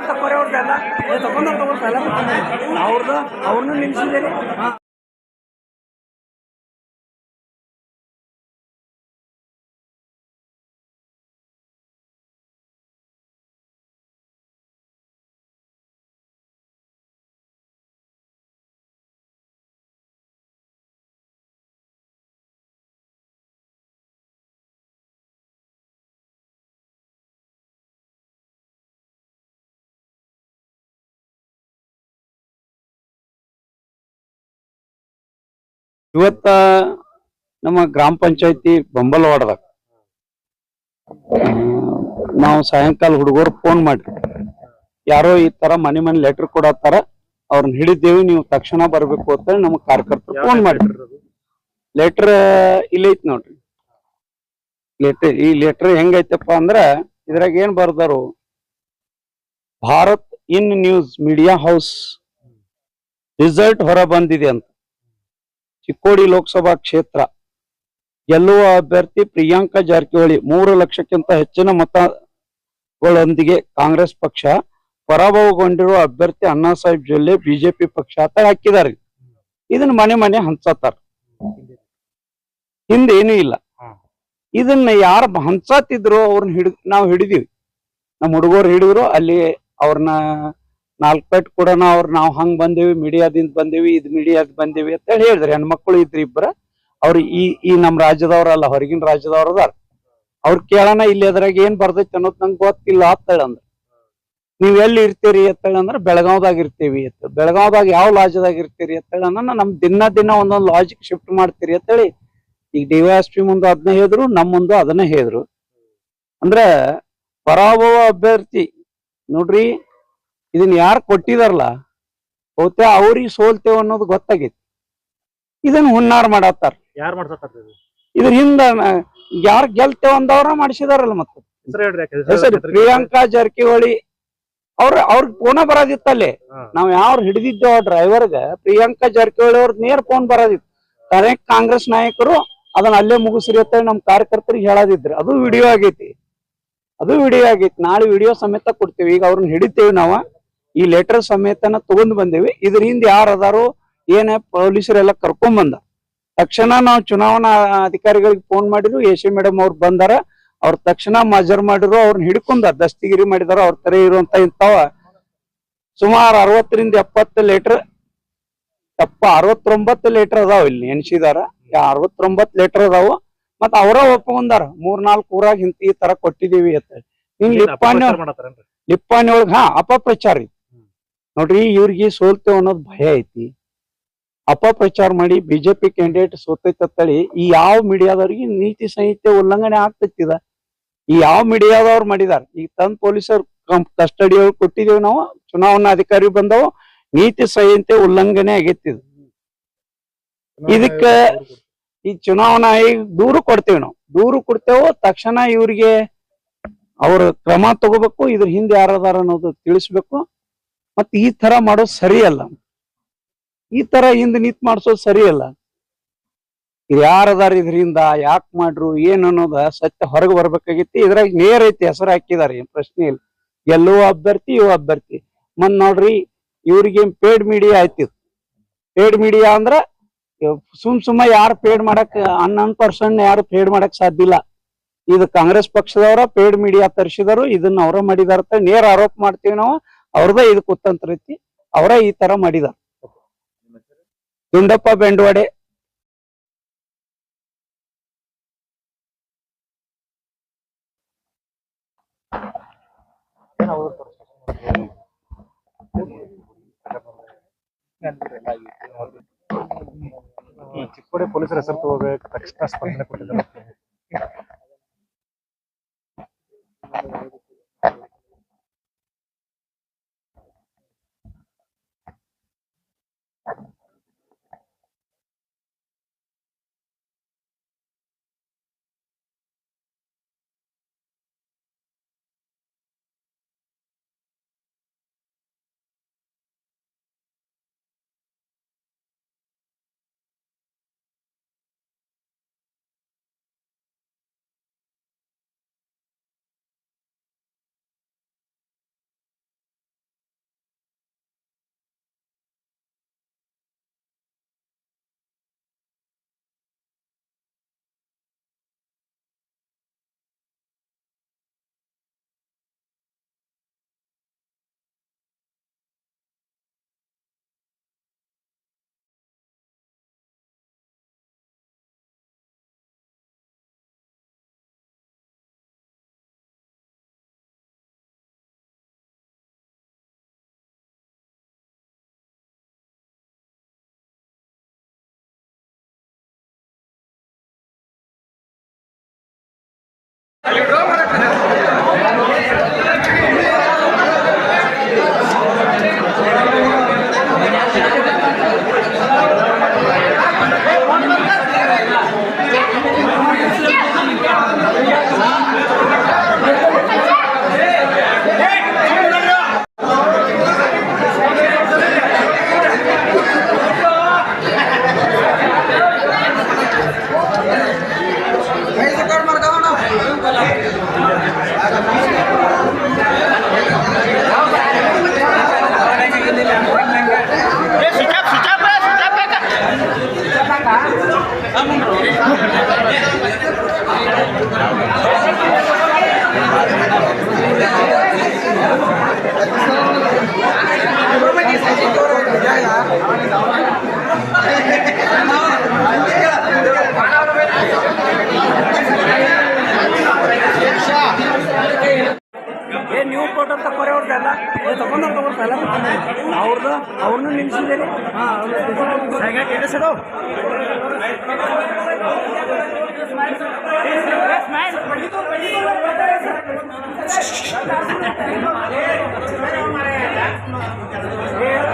ಏ ನೀವು ಫೋಟೋ ತಗೋರಿ ಅವ್ರದ್ದೆಲ್ಲ ಏ ತಗೊಂಡ್ರೆ ತಗೋರಿ ಎಲ್ಲ ಅವ್ರದ್ದು ಅವ್ರನ್ನೂ ನಿಲ್ಸಿದ್ದೀರಿ? ಇವತ್ತ ನಮ್ಮ ಗ್ರಾಮ ಪಂಚಾಯತಿ ಬಂಬಲವಾಡದಾಗ ನಾವು ಸಾಯಂಕಾಲ ಹುಡುಗರು ಫೋನ್ ಮಾಡ್ರಿ ಯಾರೋ ಈ ತರ ಮನೆ ಮನೆ ಲೆಟರ್ ಕೊಡತ್ತಾರ ಅವ್ರನ್ನ ಹಿಡಿದೇವಿ ನೀವು ತಕ್ಷಣ ಬರ್ಬೇಕು ಅಂತ ಹೇಳಿ ನಮಗ್ ಕಾರ್ಯಕರ್ತರು ಫೋನ್ ಮಾಡಿದ್ರು. ಲೆಟರ್ ಇಲ್ಲಿ ಐತಿ ನೋಡ್ರಿ. ಲೆಟರ್ ಈ ಲೆಟರ್ ಹೆಂಗೈತಪ್ಪ ಅಂದ್ರ ಇದ್ರಾಗ ಏನ್ ಬರ್ದಾರು Bharat in news media house result ಹೊರ ಬಂದಿದೆ ಅಂತ. ಚಿಕ್ಕೋಡಿ ಲೋಕಸಭಾ ಕ್ಷೇತ್ರ. ಗೆಲ್ಲುವ ಅಭ್ಯರ್ಥಿ ಪ್ರಿಯಾಂಕಾ ಜಾರಕಿಹೊಳಿ ಮೂರು ಲಕ್ಷಕ್ಕಿಂತ ಹೆಚ್ಚಿನ ಮತಗಳೊಂದಿಗೆ ಕಾಂಗ್ರೆಸ್ ಪಕ್ಷ ಪರಾಭವಗೊಂಡಿರುವ ಅಭ್ಯರ್ಥಿ ಅಣ್ಣಾ ಸಾಹೇಬ್ ಜೊಲ್ಲೆ ಬಿಜೆಪಿ ಪಕ್ಷ ಅಂತ ಹಾಕಿದಾರೆ ಇದನ್ನ ಮನೆ ಮನೆ ಹಂಚತಾರ. ಹಿಂದೇನು ಏನೂ ಇಲ್ಲ. ಇದನ್ನ ಯಾರು ಹಂಚತ್ತಿದ್ರು ಅವ್ರನ್ನ ಹಿಡಿದ್ ನಾವು ಹಿಡಿದೀವಿ. ನಮ್ಮ ಹುಡುಗರು ಹಿಡಿದ್ರು ಅಲ್ಲಿ ಅವ್ರನ್ನ ನಾಲ್ಕು ಪೆಟ್ ಕೂಡ ಅವ್ರ ನಾವು ಹಂಗ್ ಬಂದೇವಿ, ಮೀಡಿಯಾದಿಂದ ಬಂದೇವಿ, ಇದ್ ಮೀಡಿಯಾದ ಬಂದೇವಿ ಅಂತ ಹೇಳಿ ಹೇಳಿದ್ರಿ. ಹೆಣ್ಮಕ್ಳು ಇದ್ರಿ ಇಬ್ಬರ ಅವ್ರ ಈ ಈ ನಮ್ ರಾಜ್ಯದವ್ರಲ್ಲ, ಹೊರಗಿನ ರಾಜ್ಯದವ್ರ ಅದಾರ ಅವ್ರ ಕೇಳೋಣ ಇಲ್ಲಿ ಅದ್ರಾಗ ಏನ್ ಬರ್ದೈತಿ ಅನ್ನೋದು ನಂಗೆ ಗೊತ್ತಿಲ್ಲ ಅಂತ ಅಂದ್ರ. ನೀವ್ ಎಲ್ಲಿ ಇರ್ತೀರಿ ಅಂತ ಅಂದ್ರ ಬೆಳಗಾವ್ದಾಗ ಇರ್ತೀವಿ ಅಂತ. ಬೆಳಗಾವ್ದಾಗ ಯಾವ ಲಾಜ್ದಾಗ ಇರ್ತೀರಿ ಅಂತ ಹೇಳಿ ನಮ್ ದಿನ ದಿನ ಒಂದೊಂದು ಲಾಜಿಕ್ ಶಿಫ್ಟ್ ಮಾಡ್ತೀರಿ ಅಂತ ಹೇಳಿ ಈಗ ಡಿ ವೈ ಅದನ್ನ ಹೇಳಿದ್ರು ನಮ್ ಮುಂದೆ ಅದನ್ನ ಹೇಳಿದ್ರು ಅಂದ್ರೆ ಪರಾಭವ ಅಭ್ಯರ್ಥಿ. ನೋಡ್ರಿ ಇದನ್ನ ಯಾರು ಕೊಟ್ಟಿದಾರಲ್ಲ ಬಹುತೇಕ ಅವ್ರಿಗೆ ಸೋಲ್ತೇವ ಅನ್ನೋದು ಗೊತ್ತಾಗೈತಿ. ಇದನ್ನ ಹುನ್ನಾರ ಮಾಡತ್ತಾರ. ಯಾರು ಮಾಡ್ಸತ್ತಾರ ಇದ್ರ ಹಿಂದ ಯಾರು ಗೆಲ್ತೇವ ಅಂದವ್ರ ಮಾಡಿಸಿದಾರಲ್ಲ ಮತ್ತೆ. ಹೆಸರು ಪ್ರಿಯಾಂಕಾ ಜಾರಕಿಹೊಳಿ. ಅವ್ರ ಅವ್ರಿಗೆ ಫೋನ ಬರೋದಿತ್ತಲ್ಲಿ. ನಾವ್ ಯಾರು ಹಿಡಿದಿದ್ದೇವ ಡ್ರೈವರ್ಗ ಪ್ರಿಯಾಂಕಾ ಜಾರಕಿಹೊಳಿ ಅವ್ರ ನೇರ್ ಫೋನ್ ಬರೋದಿತ್ತು. ಕರೆಕ್ಟ್ ಕಾಂಗ್ರೆಸ್ ನಾಯಕರು ಅದನ್ನ ಅಲ್ಲೇ ಮುಗಿಸ್ರಿ ಅಂತ ನಮ್ ಕಾರ್ಯಕರ್ತರಿಗೆ ಹೇಳದಿದ್ರು. ಅದು ವಿಡಿಯೋ ಆಗೈತಿ. ಅದು ವಿಡಿಯೋ ಆಗೈತಿ. ನಾಳೆ ವಿಡಿಯೋ ಸಮೇತ ಕೊಡ್ತೀವಿ. ಈಗ ಅವ್ರನ್ನ ಹಿಡಿತೇವಿ ನಾವ. ಈ ಲೆಟರ್ ಸಮೇತನ ತಗೊಂಡ್ ಬಂದೇವಿ. ಇದ್ರ ಹಿಂದೆ ಯಾರು ಅದಾರು ಏನ ಪೊಲೀಸರೆಲ್ಲ ಕರ್ಕೊಂಡ್ ಬಂದ ತಕ್ಷಣ ನಾವು ಚುನಾವಣಾ ಅಧಿಕಾರಿಗಳಿಗೆ ಫೋನ್ ಮಾಡಿದ್ರು ಎ ಸಿ ಮೇಡಮ್ ಅವ್ರು ಬಂದಾರ. ಅವ್ರ ತಕ್ಷಣ ಮಜರ್ ಮಾಡಿದ್ರು ಅವ್ರನ್ನ ಹಿಡ್ಕೊಂಡ ದಸ್ತಿಗಿರಿ ಮಾಡಿದಾರ ಅವ್ರ ತರ ಇರುವಂತ ಇಂತಾವ ಸುಮಾರು ಅರವತ್ತರಿಂದ ಎಪ್ಪತ್ತು ಲೀಟರ್ ತಪ್ಪ ಅರವತ್ತೊಂಬತ್ತು ಲೀಟರ್ ಅದಾವ ಇಲ್ಲಿ ನೆನ್ಸಿದಾರ ಅರವತ್ತೊಂಬತ್ತು ಲೀಟರ್ ಅದಾವ. ಮತ್ತ ಅವರ ಒಪ್ಕೊಂಡಾರ. ಮೂರ್ ನಾಲ್ಕು ಊರಾಗ ಇಂತ ಈ ತರ ಕೊಟ್ಟಿದೀವಿ ಅಂತ ಹಿಂಗ್ ಲಿಪ್ಪಾಣಿ ಒಳಗ ಹಾ ಅಪಪ್ರಚಾರ ಐತಿ ನೋಡ್ರಿ ಇವ್ರಿಗೆ ಸೋಲ್ತೇವ್ ಅನ್ನೋದು ಭಯ ಐತಿ. ಅಪಪ್ರಚಾರ ಮಾಡಿ ಬಿಜೆಪಿ ಕ್ಯಾಂಡಿಡೇಟ್ ಸೋತೈತೆ ಅಂತೇಳಿ ಈ ಯಾವ ಮೀಡಿಯಾದವ್ರಿಗೆ ನೀತಿ ಸಂಹಿತೆ ಉಲ್ಲಂಘನೆ ಆಗ್ತೈತಿದ ಇದ ಈ ಯಾವ ಮೀಡಿಯಾದವ್ರು ಮಾಡಿದಾರ? ಈಗ ತಂದ್ ಪೊಲೀಸರು ಕಸ್ಟಡಿ ಅವ್ರು ಕೊಟ್ಟಿದೀವಿ ನಾವು ಚುನಾವಣಾ ಅಧಿಕಾರಿ ಬಂದವು ನೀತಿ ಸಂಹಿತೆ ಉಲ್ಲಂಘನೆ ಆಗೈತಿ ಇದು. ಇದಕ್ಕ ಈ ಚುನಾವಣಾ ಈಗ ದೂರು ಕೊಡ್ತೇವೆ ನಾವು. ದೂರು ಕೊಡ್ತೇವೋ ತಕ್ಷಣ ಇವ್ರಿಗೆ ಅವ್ರ ಕ್ರಮ ತಗೋಬೇಕು ಇದ್ರ ಹಿಂದೆ ಯಾರದಾರ ಅನ್ನೋದು ತಿಳಿಸ್ಬೇಕು. ಮತ್ ಈ ತರ ಮಾಡೋದು ಸರಿಯಲ್ಲ. ಈ ತರ ಹಿಂದ್ ನಿತ್ ಮಾಡ್ಸೋದು ಸರಿಯಲ್ಲ. ಇದು ಯಾರದಾರ ಇದರಿಂದ, ಯಾಕ್ ಮಾಡ್ರು, ಏನ್ ಅನ್ನೋದ ಸತ್ಯ ಹೊರಗೆ ಬರ್ಬೇಕಾಗಿತ್ತು. ಇದ್ರಾಗ ನೇರ ಐತಿ, ಹೆಸರು ಹಾಕಿದಾರೆ, ಏನ್ ಪ್ರಶ್ನೆ ಇಲ್ಲ. ಎಲ್ಲೋ ಅಭ್ಯರ್ಥಿ ಇವ ಅಭ್ಯರ್ಥಿ. ಮನ್ ನೋಡ್ರಿ, ಇವ್ರಿಗೆ ಪೇಡ್ ಮೀಡಿಯಾ ಐತಿ ಪೇಡ್ ಮೀಡಿಯಾ ಅಂದ್ರ ಸುಮ್ ಸುಮ್ಮ ಯಾರು ಪೇಡ್ ಮಾಡಕ್, ಹನ್ನೊಂದು ಪರ್ಸೆಂಟ್ ಯಾರು ಪೇಡ್ ಮಾಡಕ್ ಸಾಧ್ಯ ಇಲ್ಲ. ಇದು ಕಾಂಗ್ರೆಸ್ ಪಕ್ಷದವರ ಪೇಡ್ ಮೀಡಿಯಾ ತರಿಸಿದಾರು ಇದನ್ನ ಅವರ ಮಾಡಿದಾರ ನೇರ ಆರೋಪ ಮಾಡ್ತೀವಿ ನಾವು. ಅವ್ರದ ಇದು ಕುತಂತ್ರ ರೀತಿ ಅವರ ಈ ತರ ಮಾಡಿದಾರ. ದುಂಡಪ್ಪ ಬೆಂಡವಾಡೆ ಚಿಕ್ಕೋಡಿ ಪೊಲೀಸರ ಹೆಸರು ತಗೋಬೇಕು, ತಕ್ಷಣ ಸ್ಪಂದನೆ ಕೊಟ್ಟಿದ್ದಾರೆ Are you drunk? ಏ ನೀವು ಫೋಟೋ ತಕ್ಕೋರಿ ಅವ್ರದ್ದೆಲ್ಲ ಏ ತಗೊಂಡ್ರು ತಗೊಂಡು ಎಲ್ಲ ಅವ್ರದ್ದು ಅವ್ರನ್ನೂ ನಿಲ್ಸಿದ್ದೀರಿ ಹಾಂ ಏನ್